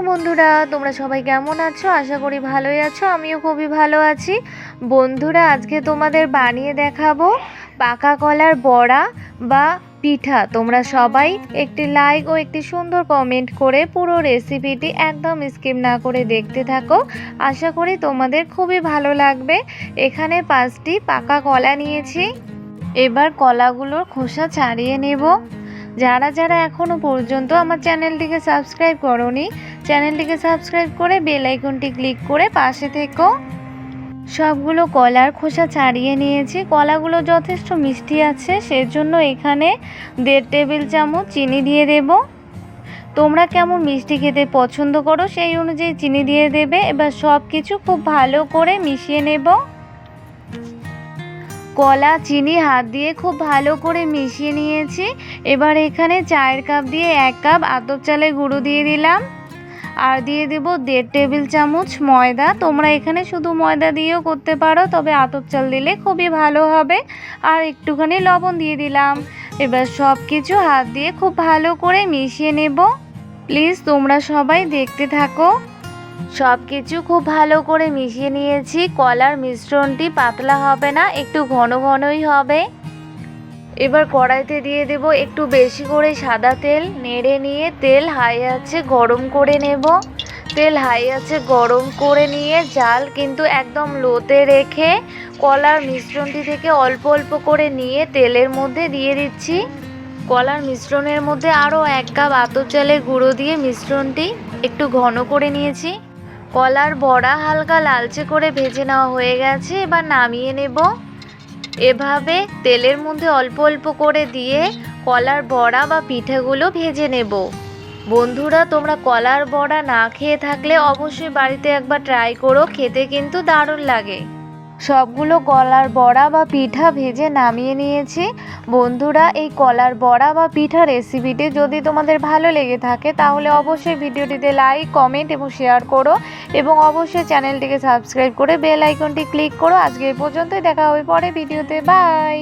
বন্ধুরা, তোমরা সবাই কেমন আছো? আশা করি ভালোই আছো, আমিও খুবই ভালো আছি। বন্ধুরা, আজকে তোমাদের বানিয়ে দেখাবো পাকা কলার বড়া বা পিঠা। তোমরা সবাই একটি লাইক ও একটি সুন্দর কমেন্ট করে পুরো রেসিপিটি একদম স্কিপ না করে দেখতে থাকো। আশা করি তোমাদের খুবই ভালো লাগবে। এখানে পাঁচটি পাকা কলা নিয়েছি। এবার কলাগুলোর খোসা ছাড়িয়ে নেব। যারা যারা এখনও পর্যন্ত আমার চ্যানেলটিকে সাবস্ক্রাইব করনি, চ্যানেলটিকে সাবস্ক্রাইব করে বেল আইকনটি ক্লিক করে পাশে থেকো। সবগুলো কলার খোসা ছাড়িয়ে নিয়েছি। কলাগুলো যথেষ্ট মিষ্টি আছে, সেজন্য এখানে দেড় টেবিল চামচ চিনি দিয়ে দেব। তোমরা কেমন মিষ্টি খেতে পছন্দ করো সেই অনুযায়ী চিনি দিয়ে দেবে। এবার সব কিছু খুব ভালো করে মিশিয়ে নেব। কলা, চিনি, হাত দিয়ে খুব ভালো করে মিশিয়ে নিয়েছি। এবার এখানে চায়ের কাপ দিয়ে এক কাপ আতপ চালের গুঁড়ো দিয়ে দিলাম। আর দিয়ে দেব দেড় টেবিল চামচ ময়দা। তোমরা এখানে শুধু ময়দা দিয়েও করতে পারো, তবে আতপ চাল দিলে খুবই ভালো হবে। আর একটুখানি লবণ দিয়ে দিলাম। এবার সব কিছু হাত দিয়ে খুব ভালো করে মিশিয়ে নেব। প্লিজ তোমরা সবাই দেখতে থাকো। সব কিছু খুব ভালো করে মিশিয়ে নিয়েছি। কলার মিশ্রণটি পাতলা হবে না, একটু ঘন ঘনই হবে। এবার কড়াইতে দিয়ে দেব একটু বেশি করে সাদা তেল। নেড়ে নিয়ে তেল হাই আছে গরম করে নেব। তেল হাই আছে গরম করে নিয়ে জাল কিন্তু একদম লোতে রেখে কলার মিশ্রণটি থেকে অল্প অল্প করে নিয়ে তেলের মধ্যে দিয়ে দিচ্ছি। কলার মিশ্রণের মধ্যে আরও এক কাপ আতপ চালের গুঁড়ো দিয়ে মিশ্রণটি একটু ঘন করে নিয়েছি। কলার বড়া হালকা লালচে করে ভেজে নেওয়া হয়ে গেছে, এবার নামিয়ে নেব। এভাবে তেলের মধ্যে অল্প অল্প করে দিয়ে কলার বড়া বা পিঠেগুলো ভেজে নেব। বন্ধুরা, তোমরা কলার বড়া না খেয়ে থাকলে অবশ্যই বাড়িতে একবার ট্রাই করো, খেতে কিন্তু দারুণ লাগে। সবগুলো কলার বড়া বা পিঠা ভেজে নামিয়ে নিয়েছি। বন্ধুরা, এই কলার বড়া বা পিঠা রেসিপিটি যদি তোমাদের ভালো লেগে থাকে, তাহলে অবশ্যই ভিডিওটিতে লাইক কমেন্ট এবং শেয়ার করো এবং অবশ্যই চ্যানেলটিকে সাবস্ক্রাইব করে বেল আইকনটি ক্লিক করো। আজকে এই পর্যন্তই, দেখা হবে পরে ভিডিওতে বাই